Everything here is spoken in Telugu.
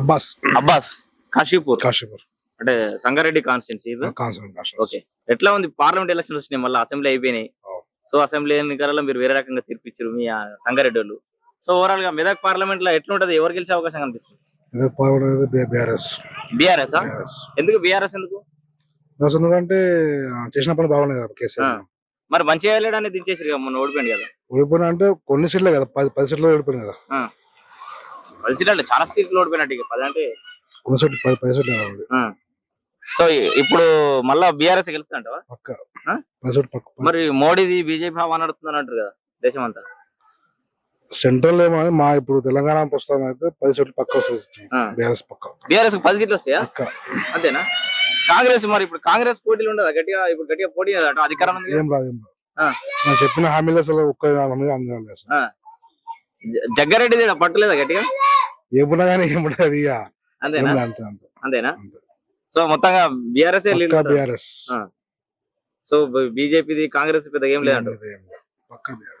అబ్బాస్. అబ్బాస్ కాశీపూర్. కాశీపూర్. అంటే సంగారెడ్డి కాన్స్టిట్యున్సీ ఓకే. ఎట్లా ఉంది? పార్లమెంట్ ఎలక్షన్స్ వచ్చినాయి మళ్ళీ అసెంబ్లీ అయిపోయినాయి. సో అసెంబ్లీ ఎన్నికలలో మీరు వేరే రకంగా తీర్పిచ్చారు మీ సంగారెడ్డి వాళ్ళు. సో ఓవరాల్గా మెదక్ పార్లమెంట్లో ఎట్లుంటది? ఎవరు గెలిచే అవకాశం కనిపిస్తుంది? బీఆర్ఎస్. బీఆర్ఎస్ ఎందుకు బీఆర్ఎస్ ఎందుకు? ఆ, చేసిన పని బాగున్నాయి కదా కేసీఆర్. మరి మంచిగా వెళ్ళడానికి దించేసారు కదా మొన్న ఓడిపోయింది కదా? ఓడిపోయినా అంటే కొన్ని సీట్లే కదా పది పది సీట్లు ఓడిపోయినాయి కదా. పది సీట్లు అంటే చాలా సీట్లు ఓడిపోయినట్టు ఇక పది అంటే కొన్ని సీట్లు పది. ఆ. సో ఇప్పుడు మళ్ళా బీఆర్ఎస్ గెలుస్తుంటావా పక్క. సీట్లు పక్క. మరి మోడీది బీజేపీ హవా నడుతుందని అంటారు కదా దేశం అంతా సెంట్రల్ ఏమో మా ఇప్పుడు తెలంగాణ పుస్తకం అయితే పది సీట్లు పక్క వస్తుంది. బీఆర్ఎస్ పక్క. బీఆర్ఎస్ పది సీట్లు వస్తాయా? పక్క. అంతేనా? కాంగ్రెస్ మరి ఇప్పుడు కాంగ్రెస్ పోటీలు ఉండదా? గట్టిగా ఇప్పుడు గట్టిగా పోటీ అధికారం. ఏం రాదు ఏం రాదు. చెప్పిన హామీలు అసలు ఒక్క హామీ అందడం జగ్గారెడ్డి పట్టలేదా గట్టిగా? ఏమున్నా కానీ అది ఇక అంతేనా? ఏం లేదు, అంతే అంతే. అంతేనా? అంతే. సో మొత్తంగా బీఆర్ఎస్ పక్క బీఆర్ఎస్. సో బీజేపీది కాంగ్రెస్ పెద్దగా ఏం లేదంట పక్క బీఆర్ఎస్.